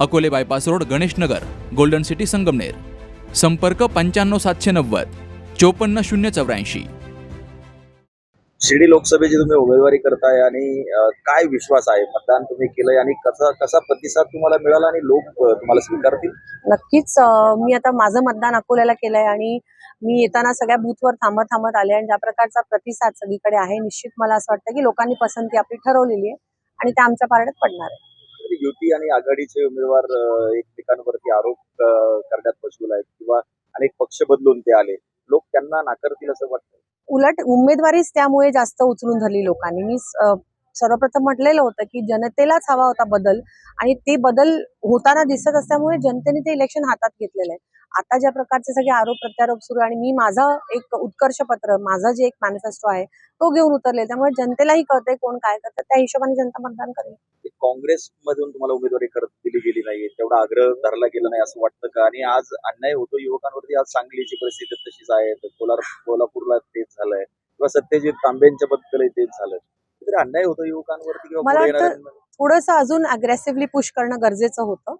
Akole bypass road Ganeshnagar golden city Sangamner. संपर्क पंच्याण्णव सातशे नव्वद चोपन्न शून्य चौऱ्याऐंशी. शिर्डी लोकसभेची तुम्ही उमेदवारी करताय आणि काय विश्वास आहे? मतदान तुम्ही केलंय आणि कसा कसा प्रतिसाद तुम्हाला मिळाला आणि लोक तुम्हाला स्वीकारतील? नक्कीच मी आता माझं मतदान अकोल्याला केलंय आणि मी येताना सगळ्या बूथवर थांबत थांबत आले आणि ज्या प्रकारचा प्रतिसाद सगळीकडे आहे निश्चित मला असं वाटतं की लोकांनी पसंती आपली ठरवलेली आहे आणि त्या आमच्या पारड्यात पडणार आहे. युती आणि आघाडीचे उमेदवार एकमेकांवरती आरोप करण्यात बसवला आहेत किंवा अनेक पक्ष बदलून ते आले. लोक त्यांना नाकारतील असं वाटतं उलट उमेदवारीच त्यामुळे जास्त उचलून धरली लोकांनी. मी सर्वप्रथम म्हटलेलं होतं की जनतेलाच हवा होता बदल आणि ते बदल होताना दिसत असल्यामुळे जनतेने ते इलेक्शन हातात घेतलेलं आहे. आता ज्या प्रकारचे सगळे आरोप प्रत्यारोप सुरू आणि मी माझं एक उत्कर्ष पत्र माझा जे एक मॅनिफेस्टो आहे तो घेऊन उतरले त्यामुळे जनतेलाही कळतंय कोण काय करतं. त्या हिशोबाने जनता मतदान करेल. काँग्रेसमधून तुम्हाला उमेदवारी करत दिली गेली नाही तेवढा आग्रह धरला गेला नाही असं वाटतं का? आणि आज अन्याय होतो युवकांवरती आज सांगलीची परिस्थिती तशीच आहे तर कोल्हार कोल्हापूरला तेच झालंय किंवा सत्यजित तांबेंच्या बद्दलही तेच झालं तरी अन्याय होतो युवकांवरती किंवा. थोडंसं अजून अग्रेसिव्हली पुश करणं गरजेचं होतं.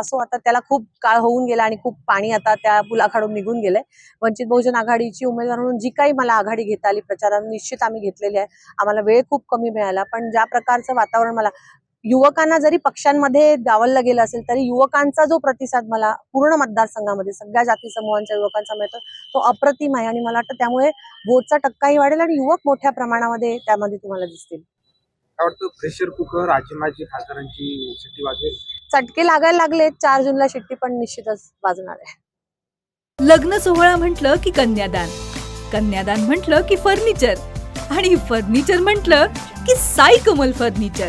असो आता त्याला खूप काळ होऊन गेला आणि खूप पाणी आता त्या पुलाखाडून निघून गेलंय. वंचित बहुजन आघाडीची उमेदवार म्हणून जी काही मला आघाडी घेता आली प्रचारात निश्चित आम्ही घेतलेली आहे. आम्हाला वेळ खूप कमी मिळाला पण ज्या प्रकारचं वातावरण मला युवकांना जरी पक्षांमध्ये डावललं गेलं असेल तरी युवकांचा जो प्रतिसाद मला पूर्ण मतदारसंघामध्ये सगळ्या जाती समूहांच्या युवकांचा मिळतो तो अप्रतिम आहे. आणि मला वाटतं त्यामुळे वोटचा टक्काही वाढेल आणि युवक मोठ्या प्रमाणामध्ये त्यामध्ये तुम्हाला दिसतील. प्रेशर कुकर खासदारांची शिट्टी चटके लागायला लागले चार जूनला शिट्टी पण निश्चितच वाजणार आहे. लग्न सोहळा म्हटलं की कन्यादान. कन्यादान म्हटलं की फर्निचर आणि फर्निचर म्हटलं की साई कमल फर्निचर